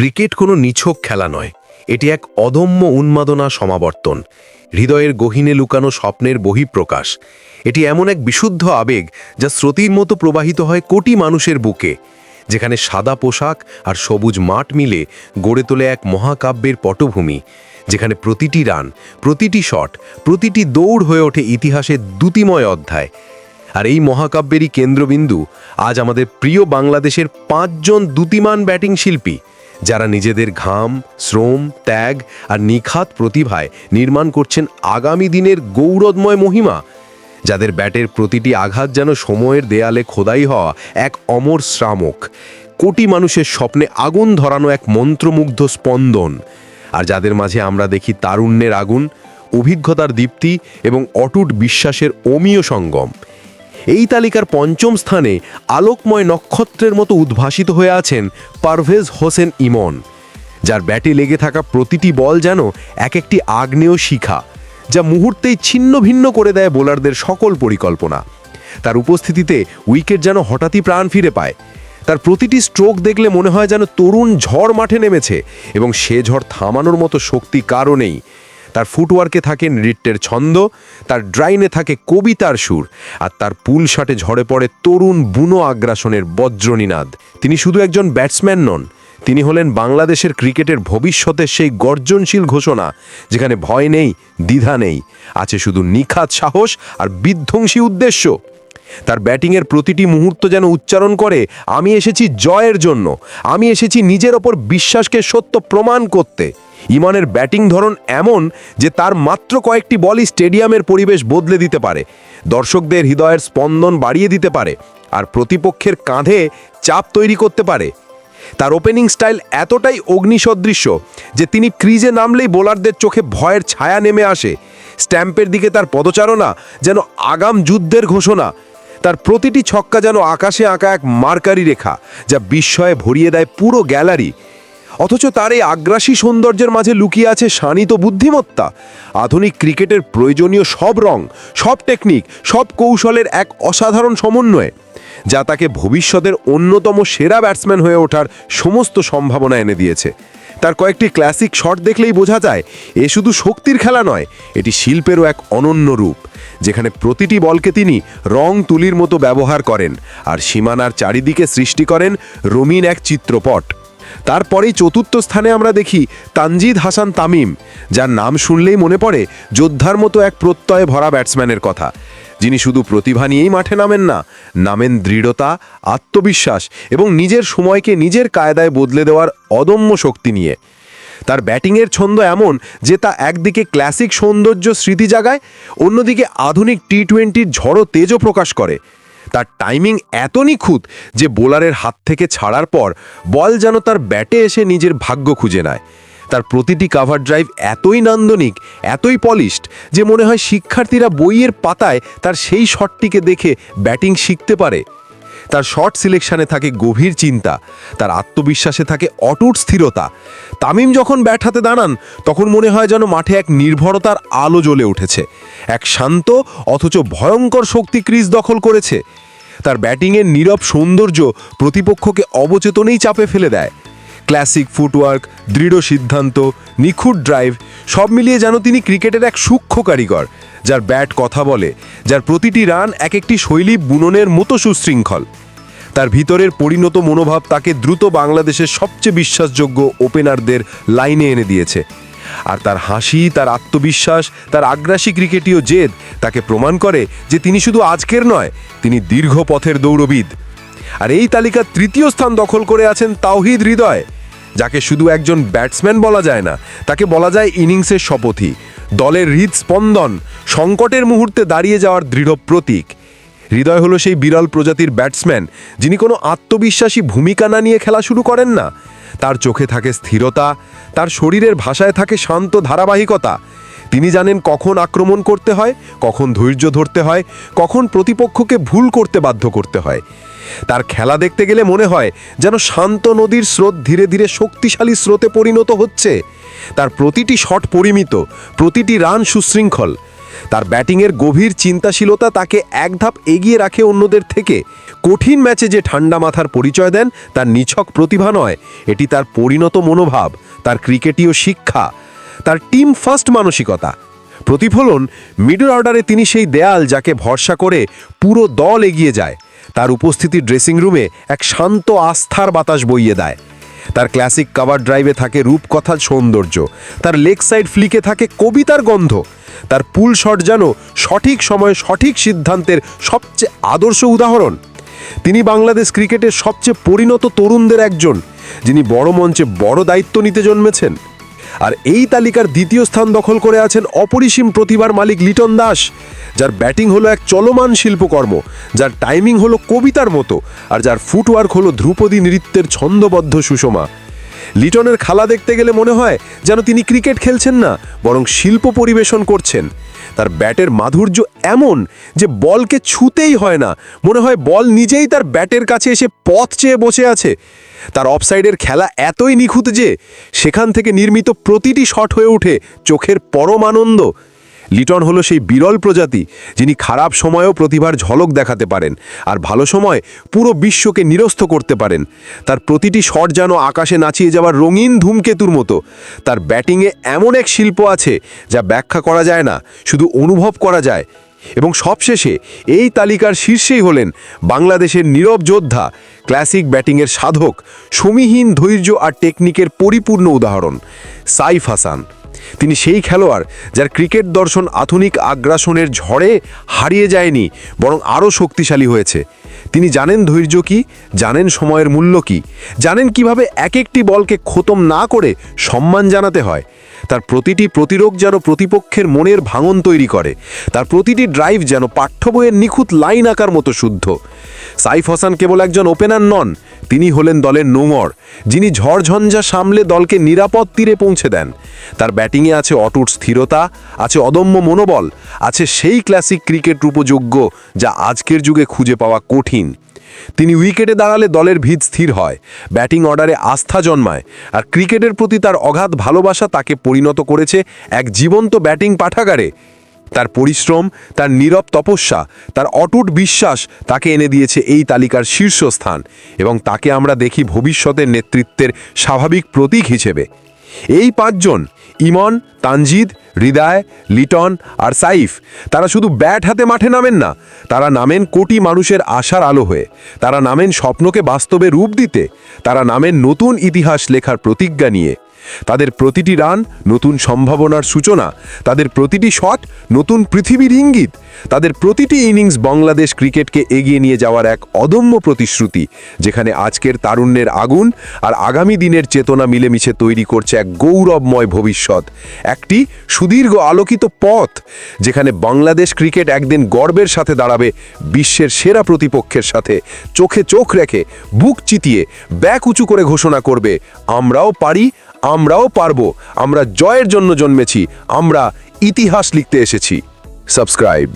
Cricket কোনো নিছক খেলা নয়। এটি এক অদম্য উন্মাদনা সমাবর্তন। হৃদয়ের গহীনে লুকানো স্বপ্নের বহিঃপ্রকাশ। এটি এমন এক বিশুদ্ধ আবেগ যা স্রোতির মতো প্রবাহিত হয় কোটি মানুষের বুকে, যেখানে সাদা পোশাক আর সবুজ মাঠ মিলে গড়ে তোলে এক মহাকাব্যের পটভূমি, যেখানে প্রতিটি রান, প্রতিটি শট, প্রতিটি দৌড় হয়ে ওঠে ইতিহাসের দ্যুতিময় অধ্যায়। আর এই মহাকাব্যেরই কেন্দ্রবিন্দু আজ আমাদের প্রিয় বাংলাদেশের পাঁচজন দ্যুতিমান ব্যাটিং শিল্পী যারা নিজেদের ঘাম, শ্রম, ত্যাগ আর নিখাত প্রতিভায় নির্মাণ করছেন আগামী দিনের গৌরবময় মহিমা, যাদের ব্যাটের প্রতিটি আঘাত যেন সময়ের দেয়ালে খোদাই হওয়া এক অমর শ্রামক, কোটি মানুষের স্বপ্নে আগুন ধরানো এক মন্ত্রমুগ্ধ স্পন্দন। আর যাদের মাঝে আমরা দেখি তারুণ্যের আগুন, অভিজ্ঞতার দীপ্তি এবং অটুট বিশ্বাসের অমীয় সঙ্গম। এই তালিকার পঞ্চম স্থানে আলোকময় নক্ষত্রের মতো উদ্ভাসিত হয়ে আছেন পারভেজ হোসেন ইমন, যার ব্যাটে লেগে থাকা প্রতিটি বল যেন এক একটি আগ্নেয় শিখা, যা মুহূর্তেই ছিন্ন ভিন্ন করে দেয় বোলারদের সকল পরিকল্পনা। তার উপস্থিতিতে উইকেট যেন হঠাৎই প্রাণ ফিরে পায়। তার প্রতিটি স্ট্রোক দেখলে মনে হয় যেন তরুণ ঝড় মাঠে নেমেছে, এবং সে ঝড় থামানোর মতো শক্তি কারও নেই। তার ফুটওয়ার্কে থাকে নৃত্যের ছন্দ, তার ড্রাইনে থাকে কবিতার সুর, আর তার পুল শাটে ঝরে পড়ে তরুণ বুনো আগ্রাসনের বজ্রনীনাদ। তিনি শুধু একজন ব্যাটসম্যান নন, তিনি হলেন বাংলাদেশের ক্রিকেটের ভবিষ্যতের সেই গর্জনশীল ঘোষণা, যেখানে ভয় নেই, দ্বিধা নেই, আছে শুধু নিখাত সাহস আর বিধ্বংসী উদ্দেশ্য। তার ব্যাটিংয়ের প্রতিটি মুহূর্ত যেন উচ্চারণ করে, আমি এসেছি জয়ের জন্য, আমি এসেছি নিজের ওপর বিশ্বাসকে সত্য প্রমাণ করতে। ইমানের ব্যাটিং ধরন এমন যে তার মাত্র কয়েকটি বলই স্টেডিয়ামের পরিবেশ বদলে দিতে পারে। দর্শকদের হৃদয়ের স্পন্দন বাড়িয়ে দিতে পারে আর প্রতিপক্ষের কাঁধে চাপ তৈরি করতে পারে। তার ওপেনিং স্টাইল এতটাই অগ্নিসদৃশ্য যে তিনি ক্রিজে নামলেই বোলারদের চোখে ভয়ের ছায়া নেমে আসে। স্ট্যাম্পের দিকে তার পদচারণা যেন আগাম যুদ্ধের ঘোষণা। তার প্রতিটি ছক্কা যেন আকাশে আঁকা এক মার্কারি রেখা যা বিস্ময়ে ভরিয়ে দেয় পুরো গ্যালারি। অথচ তার এই আগ্রাসী সৌন্দর্যের মাঝে লুকিয়ে আছে শানিত বুদ্ধিমত্তা। আধুনিক ক্রিকেটের প্রয়োজনীয় সব রং, সব টেকনিক, সব কৌশলের এক অসাধারণ সমন্বয়, যা তাকে ভবিষ্যতের অন্যতম সেরা ব্যাটসম্যান হয়ে ওঠার সমস্ত সম্ভাবনা এনে দিয়েছে। তার কয়েকটি ক্লাসিক শট দেখলেই বোঝা যায়, এ শুধু শক্তির খেলা নয়, এটি শিল্পেরও এক অনন্য রূপ, যেখানে প্রতিটি বলকে তিনি রং তুলির মতো ব্যবহার করেন, আর সীমানার চারিদিকে সৃষ্টি করেন রঙিন এক চিত্রপট। তারপরেই চতুর্থ স্থানে আমরা দেখি তানজিদ হাসান তামিম, যার নাম শুনলেই মনে পড়ে যোদ্ধার মতো এক প্রত্যয়ে ভরা ব্যাটসম্যানের কথা। যিনি শুধু প্রতিভা নিয়েই মাঠে নামেন না, নামেন দৃঢ়তা, আত্মবিশ্বাস এবং নিজের সময়কে নিজের কায়দায় বদলে দেওয়ার অদম্য শক্তি নিয়ে। তার ব্যাটিংয়ের ছন্দ এমন যে তা একদিকে ক্লাসিক সৌন্দর্য স্মৃতি জাগায়, অন্যদিকে আধুনিক টি টোয়েন্টির ঝড়ো তেজও প্রকাশ করে। তার টাইমিং এত নিখুঁত যে বোলারের হাত থেকে ছাড়ার পর বল যেন তার ব্যাটে এসে নিজের ভাগ্য খুঁজে নেয়। তার প্রতিটি কাভার ড্রাইভ এতই নান্দনিক, এতই পলিশড যে মনে হয় শিক্ষার্থীরা বইয়ের পাতায় তার সেই শটটিকে দেখে ব্যাটিং শিখতে পারে। তার শর্ট সিলেকশনে থাকে গভীর চিন্তা, তার আত্মবিশ্বাসে থাকে অটুট স্থিরতা। তামিম যখন ব্যাট হাতে দাঁড়ান, তখন মনে হয় যেন মাঠে এক নির্ভরতার আলো জ্বলে উঠেছে, এক শান্ত অথচ ভয়ঙ্কর শক্তি ক্রিজ দখল করেছে। তার ব্যাটিংয়ের নীরব সৌন্দর্য প্রতিপক্ষকে অবচেতনেই চাপে ফেলে দেয়। ক্লাসিক ফুটওয়ার্ক, দৃঢ় সিদ্ধান্ত, নিখুঁত ড্রাইভ সব মিলিয়ে যেন তিনি ক্রিকেটের এক সূক্ষ্ম কারিগর, যার ব্যাট কথা বলে, যার প্রতিটি রান এক একটি শৈলী বুননের মতো সুশৃঙ্খল। তার ভিতরের পরিণত মনোভাব তাকে দ্রুত বাংলাদেশের সবচেয়ে বিশ্বাসযোগ্য ওপেনারদের লাইনে এনে দিয়েছে। আর তার হাসি, তার আত্মবিশ্বাস, তার আগ্রাসী ক্রিকেটীয় জেদ তাকে প্রমাণ করে যে তিনি শুধু আজকের নয়, তিনি দীর্ঘ পথের দৌড়বিদ। আর এই তালিকার তৃতীয় স্থান দখল করে আছেন তাওহিদ হৃদয়। যাকে শুধু একজন ব্যাটসম্যান বলা যায় না, তাকে বলা যায় ইনিংসের শপথই। দলের হৃদস্পন্দন সংকটের মুহূর্তে দাঁড়িয়ে যাওয়ার দৃঢ় প্রতীক। হৃদয় হলো সেই বিরল প্রজাতির ব্যাটসম্যান, যিনি কোনো আত্মবিশ্বাসী ভূমিকা না নিয়ে খেলা শুরু করেন না। তার চোখে থাকে স্থিরতা, তার শরীরের ভাষায় থাকে শান্ত ধারাবাহিকতা। তিনি জানেন কখন আক্রমণ করতে হয়, কখন ধৈর্য ধরতে হয়, কখন প্রতিপক্ষকে ভুল করতে বাধ্য করতে হয়। তার খেলা দেখতে গেলে মনে হয় যেন শান্ত নদীর স্রোত ধীরে ধীরে শক্তিশালী স্রোতে পরিণত হচ্ছে। তার প্রতিটি শট পরিমিত, প্রতিটি রান সুশৃঙ্খল। তার ব্যাটিংয়ের গভীর চিন্তাশীলতা তাকে এক ধাপ এগিয়ে রাখে অন্যদের থেকে। কঠিন ম্যাচে যে ঠান্ডা মাথার পরিচয় দেন, তার নিছক প্রতিভা নয়, এটি তার পরিণত মনোভাব, তার ক্রিকেটীয় শিক্ষা, তার টিম ফার্স্ট মানসিকতা। প্রতিফলন, মিডল অর্ডারে তিনি সেই দেয়াল যাকে ভরসা করে পুরো দল এগিয়ে যায়। তার উপস্থিতি ড্রেসিং রুমে এক শান্ত, আস্থার বাতাস বইয়ে দেয়। তার ক্লাসিক কাভার ড্রাইভে থাকে রূপকথার সৌন্দর্য। তার লেগ সাইড ফ্লিকে থাকে কবিতার গন্ধ। তার পুল শট যেন সঠিক সময়ে সঠিক সিদ্ধান্তের সবচেয়ে আদর্শ উদাহরণ। তিনি বাংলাদেশ ক্রিকেটের সবচেয়ে পরিণত তরুণদের একজন, যিনি বড় মঞ্চে বড় দায়িত্ব নিতে জন্মেছেন। আর এই তালিকার দ্বিতীয় স্থান দখল করে আছেন অপরিসীম প্রতিভার মালিক লিটন দাস, যার ব্যাটিং হলো এক চলমান শিল্পকর্ম, যার টাইমিং হলো কবিতার মতো, আর যার ফুটওয়ার্ক হলো ধ্রুপদী নৃত্যের ছন্দবদ্ধ সুষমা। লিটনের খালা দেখতে গেলে মনে হয় যেন তিনি ক্রিকেট খেলছেন না, বরং শিল্প পরিবেশন করছেন। তার ব্যাটের মাধুর্য এমন যে বলকে ছুতেই হয় না, মনে হয় বল নিজেই তার ব্যাটের কাছে এসে পথ চেয়ে বসে আছে। তার অফসাইডের খেলা এতই নিখুঁত যে সেখান থেকে নির্মিত প্রতিটি শট হয়ে ওঠে চোখের পরম আনন্দ। লিটন হলো সেই বিরল প্রজাতি যিনি খারাপ সময়েও প্রতিভার ঝলক দেখাতে পারেন আর ভালো সময় পুরো বিশ্বকে নিরস্ত করতে পারেন। তার প্রতিটি শট যেন আকাশে নাচিয়ে যাওয়ার রঙিন ধূমকেতুর মতো। তার ব্যাটিংয়ে এমন এক শিল্প আছে যা ব্যাখ্যা করা যায় না, শুধু অনুভব করা যায়। এবং সবশেষে এই তালিকার শীর্ষেই হলেন বাংলাদেশের নীরব যোদ্ধা, ক্লাসিক ব্যাটিংয়ের সাধক, সমীহীন ধৈর্য আর টেকনিকের পরিপূর্ণ উদাহরণ, সাইফ হাসান। তিনি সেই খেলোয়াড় যার ক্রিকেট দর্শন আধুনিক আগ্রাসনের ঝড়ে হারিয়ে যায়নি, বরং আরও শক্তিশালী হয়েছে। তিনি জানেন ধৈর্য কি, জানেন সময়ের মূল্য কি, জানেন কীভাবে এক একটি বলকে খতম না করে সম্মান জানাতে হয়। তার প্রতিটি প্রতিরোধ যেন প্রতিপক্ষের মনের ভাঙন তৈরি করে, তার প্রতিটি ড্রাইভ যেন পাঠ্য বইয়ের নিখুঁত লাইন আঁকার মতো শুদ্ধ। সাইফ হাসান কেবল একজন ওপেনার নন তিনি হলেন দলের নোঙর, যিনি ঝড়ঝঞ্ঝা সামলে দলকে নিরাপদ তীরে পৌঁছে দেন। তার ব্যাটিংয়ে আছে অটুট স্থিরতা, আছে অদম্য মনোবল, আছে সেই ক্লাসিক ক্রিকেট রূপযোগ্য যা আজকের যুগে খুঁজে পাওয়া কঠিন। তিনি উইকেটে দাঁড়ালে দলের ভিত স্থির হয়, ব্যাটিং অর্ডারে আস্থা জন্মায়, আর ক্রিকেটের প্রতি তার অগাধ ভালোবাসা তাকে পরিণত করেছে এক জীবন্ত ব্যাটিং পাঠাগারে। তার পরিশ্রম, তার নীরব তপস্যা, তার অটুট বিশ্বাস তাকে এনে দিয়েছে এই তালিকার শীর্ষস্থান এবং তাকে আমরা দেখি ভবিষ্যতের নেতৃত্বের স্বাভাবিক প্রতীক হিসেবে। এই পাঁচজন, ইমন, তানজিদ, হৃদয়, লিটন আর সাইফ, তারা শুধু ব্যাট হাতে মাঠে নামেন না, তারা নামেন কোটি মানুষের আশার আলো হয়ে, তারা নামেন স্বপ্নকে বাস্তবে রূপ দিতে, তারা নামেন নতুন ইতিহাস লেখার প্রতিজ্ঞা নিয়ে। তাদের প্রতিটি রান নতুন সম্ভাবনার সূচনা, তাদের প্রতিটি শট নতুন পৃথিবীর ইঙ্গিত, তাদের প্রতিটি ইনিংস বাংলাদেশ ক্রিকেটকে এগিয়ে নিয়ে যাওয়ার এক অদম্য প্রতিশ্রুতি, যেখানে আজকের তারুণ্যের আগুন আর আগামী দিনের চেতনা মিলেমিশে তৈরি করছে এক গৌরবময় ভবিষ্যৎ, একটি সুদীর্ঘ আলোকিত পথ, যেখানে বাংলাদেশ ক্রিকেট একদিন গর্বের সাথে দাঁড়াবে, বিশ্বের সেরা প্রতিপক্ষের সাথে চোখে চোখ রেখে, বুক চিতিয়ে, ব্যাক উঁচু করে ঘোষণা করবে, আমরাও পারি আমরাও পারব। আমরা জয়ের জন্য জন্মেছি। আমরা ইতিহাস লিখতে এসেছি। সাবস্ক্রাইব।